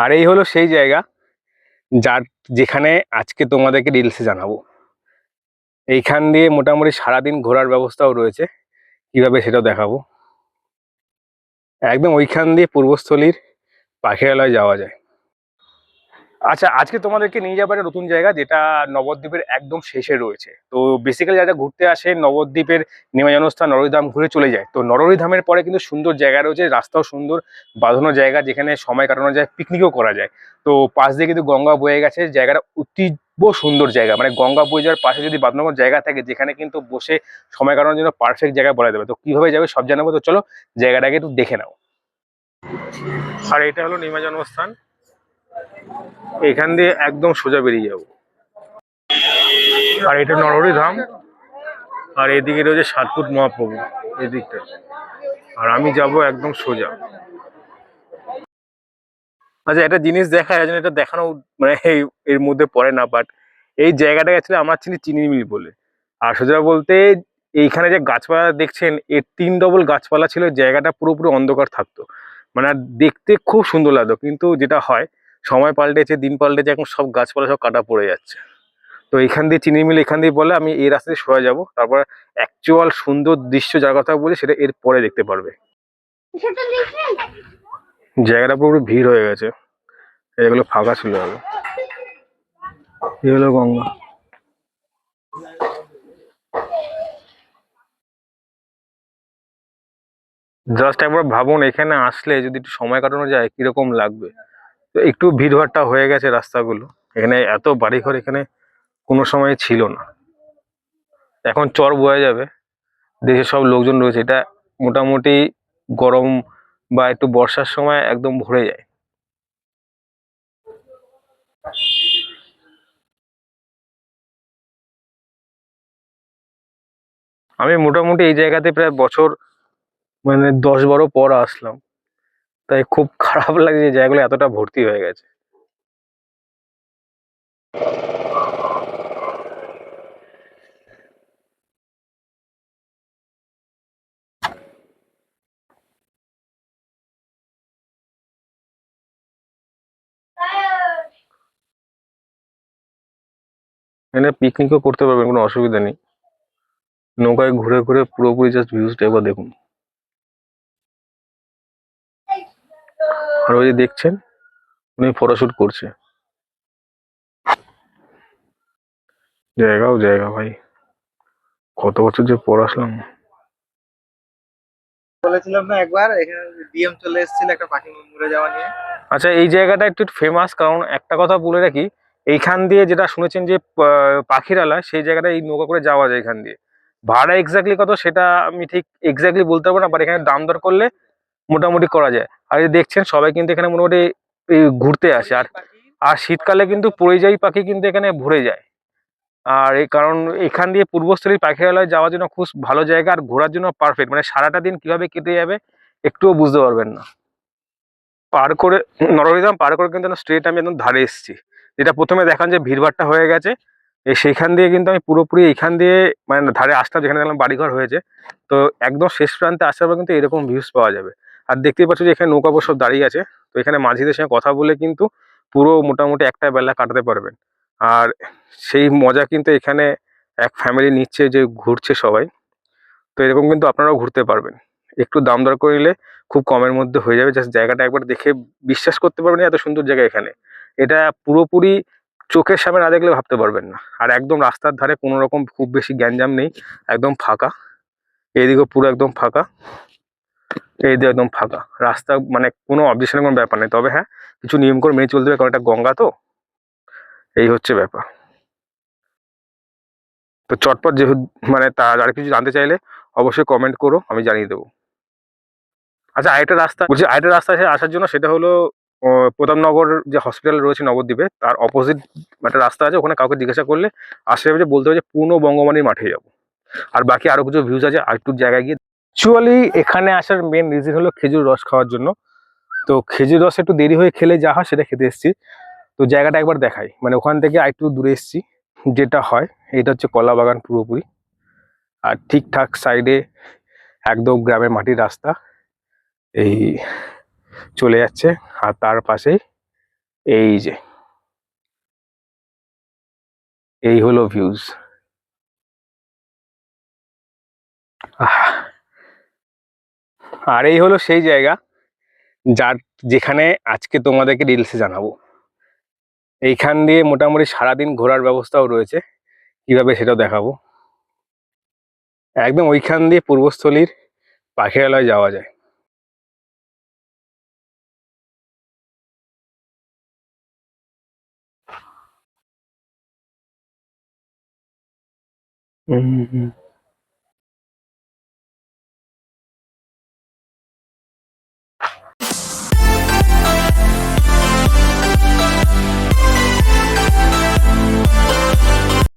আর এই হলো সেই জায়গা, যার যেখানে আজকে তোমাদেরকে রিলসে জানাব। এইখান দিয়ে মোটামুটি সারাদিন ঘোরার ব্যবস্থাও রয়েছে, কীভাবে সেটাও দেখাবো। একদম ওইখান দিয়ে পূর্বস্থলীর পাখিরালয় যাওয়া যায়। আচ্ছা আজকে তোমাদেরকে নিয়ে যাব একটা নতুন জায়গা যেটা নবদ্বীপের একদম শেষে রয়েছে। তো বেসিক্যালি যারা ঘুরতে আসে, নবদ্বীপের নিমজ্জনস্থান নরহরিধাম ঘুরে চলে যায়। তো নরহরিধামের পরে কিন্তু সুন্দর জায়গা রয়েছে, রাস্তাও সুন্দর, বাঁধানো জায়গা যেখানে সময় কাটানো যায় পিকনিকও করা যায়। তো পাশ দিয়ে কিন্তু গঙ্গা বয়ে গেছে, জায়গাটা অতীব সুন্দর জায়গা। মানে গঙ্গা বয়ে যাওয়ার পাশে যদি বাঁধানো জায়গা থাকে, যেখানে কিন্তু বসে সময় কাটানোর জন্য পারফেক্ট জায়গা বলা যাবে। তো কীভাবে যাবে সব জানাব, তো চলো জায়গাটাকে একটু দেখে নাও। আর এটা হলো নিমজ্জনস্থান। এখান দিয়ে একদম সোজা বেরিয়ে যাব। আর এটা নরহরি ধাম। আর এদিকে রয়েছে সাতপুর মহাপ্রভু, এদিকটা। আর আমি যাব একদম সোজা। আচ্ছা একটা জিনিস দেখা যায় এটা দেখানো মানে এর মধ্যে পড়ে না বাট এই জায়গাটা অ্যাকচুয়ালি আমার চিনি চিনি মিল বলে। আর সোজা বলতে, এইখানে যে গাছপালা দেখছেন, এর তিন ডবল গাছপালা ছিল, জায়গাটা পুরোপুরি অন্ধকার থাকতো। মানে দেখতে খুব সুন্দর লাগতো, কিন্তু যেটা হয় সময় পাল্টেছে দিন পাল্টেছে এখন সব গাছপালা সব কাটা পড়ে যাচ্ছে। তো এখান দিয়ে চিনি মিল এখান দিয়ে বলে আমি এই রাস্তায় সোজা যাব। তারপর অ্যাকচুয়াল সুন্দর দৃশ্য যার কথা বলি সেটা এর পরে দেখতে পারবে। জায়গাটা পুরো ভিড় হয়ে গেছে। এগুলো ফাঁকা ছিল আগে হলো গঙ্গা। জাস্ট একবার ভাবুন এখানে আসলে যদি একটু সময় কাটানো যায় কীরকম লাগবে? একটু ভিড়ভাড়টা হয়ে গেছে রাস্তাগুলো। এখানে এত বাড়িঘর এখানে কোনো সময় ছিল না। এখন চর বোয়া যাবে। দেশের সব লোকজন রয়েছে। এটা মোটামুটি গরম বা একটু বর্ষার সময় একদম ভরে যায়। আমি মোটামুটি এই জায়গাতে প্রায় বছর মানে দশ বারো পর আসলাম। তাই খুব খারাপ লাগে যে জায়গাগুলো এতটা ভর্তি হয়ে গেছে। এখানে পিকনিকও করতে পারবেন, কোনো অসুবিধা নেই। নৌকায় ঘুরে ঘুরে পুরোপুরি জাস্ট ভিউজটা এবার দেখুন। আর ওই যে দেখছেন উনি ফটোশুট করছে। জায়গাও জায়গা ভাই। কত বছর যে পর আসলাম। বলেছিলাম না একবার এখানে ডিএম চলে এসেছিল একটা পাখি মরে যাওয়া নিয়ে। আচ্ছা এই জায়গাটা একটু ফেমাস কারণ একটা কথা বলে রাখি এইখান দিয়ে যেটা শুনেছেন যে আহ, পাখিরালয় সেই জায়গাটা এই নৌকা করে যাওয়া যায় এখান দিয়ে। ভাড়া এক্স্যাক্টলি কত সেটা আমি ঠিক এক্স্যাক্টলি বলতে পারব না বাট এখানে দাম দর করলে মোটামুটি করা যায়। আর এই দেখছেন, সবাই কিন্তু এখানে মোটামুটি ঘুরতে আসে। আর আর শীতকালে কিন্তু পরিযায়ী পাখি কিন্তু এখানে ভরে যায়। আর এই কারণ এখান দিয়ে পূর্বস্থলীর পাখিরালয় যাওয়ার জন্য খুব ভালো জায়গা আর ঘোরার জন্য পারফেক্ট মানে সারাটা দিন কীভাবে কেটে যাবে একটুও বুঝতে পারবেন না। পার করে, নরহরিধাম পার করে কিন্তু স্ট্রেট আমি একদম ধারে এসেছি। যেটা প্রথমে দেখান যে ভিড়ভাড়টা হয়ে গেছে। সেইখান দিয়ে কিন্তু আমি পুরোপুরি এইখান দিয়ে মানে ধারে আসলাম যেখানে দেখলাম বাড়িঘর হয়েছে। তো একদম শেষ প্রান্তে আসার পর কিন্তু এরকম ভিউজ পাওয়া যাবে। আর দেখতেই পাচ্ছ যে এখানে নৌকাপোর সব দাঁড়িয়ে আছে। তো এখানে মাঝিদের সঙ্গে কথা বলে কিন্তু পুরো মোটামুটি একটা বেলা কাটাতে পারবেন। আর সেই মজা কিন্তু এখানে এক ফ্যামিলি নিচ্ছে যে ঘুরছে সবাই। তো এরকম কিন্তু আপনারাও ঘুরতে পারবেন। একটু দাম দর করে নিলে খুব কমের মধ্যে হয়ে যাবে। জাস্ট জায়গাটা একবার দেখে বিশ্বাস করতে পারবেন এত সুন্দর জায়গা এখানে। এটা পুরোপুরি চোখের সামনে না দেখলে ভাবতে পারবেন না। আর একদম রাস্তার ধারে কোনো রকম খুব বেশি গ্যাঞ্জাম নেই। একদম ফাঁকা। এইদিকে পুরো একদম ফাঁকা। এই দিকে একদম ফাঁকা। রাস্তা মানে কোনো অবজেকশনের কোনো ব্যাপার নেই। তবে হ্যাঁ কিছু নিয়ম করে মেনে চলতে হবে, কারণ এটা গঙ্গা তো। এই হচ্ছে ব্যাপার। তো চটপট যেহেতু মানে তার আর কিছু জানতে চাইলে অবশ্যই কমেন্ট করো, আমি জানিয়ে দেবো। আচ্ছা আরেকটা রাস্তা বলছি, আরেকটা রাস্তা আসার জন্য সেটা হলো প্রতাপনগর যে হসপিটাল রয়েছে নবদ্বীপে, তার অপোজিট একটা রাস্তা আছে, ওখানে কাউকে জিজ্ঞাসা করলে যে বলতে হবে যে পূর্ণ বঙ্গমানির মাঠে যাব। আর বাকি আরও কিছু ভিউজ আছে আর একটু জায়গায় গিয়ে অ্যাকচুয়ালি এখানে আসার মেন রিজন হলো খেজুর রস খাওয়ার জন্য। তো খেজুর রস একটু দেরি হয়ে খেলে যা হয় সেটা খেতে এসেছি। তো জায়গাটা একবার দেখাই। মানে ওখান থেকে আরেকটু দূরে এসেছি, যেটা হয়, এটা হচ্ছে কলা বাগান পুরোপুরি। আর ঠিকঠাক সাইডে একদম গ্রামের মাটির রাস্তা। এই চলে যাচ্ছে, আর তার পাশেই এই যে। এই হলো ভিউজ আর এই হলো সেই জায়গা, যার যেখানে আজকে তোমাদেরকে রিলসে জানাব। এইখান দিয়ে মোটামুটি সারাদিন ঘোরার ব্যবস্থাও রয়েছে, কীভাবে সেটাও দেখাবো। একদম ওইখান দিয়ে পূর্বস্থলীর পাখিরালয় যাওয়া যায়। হুম।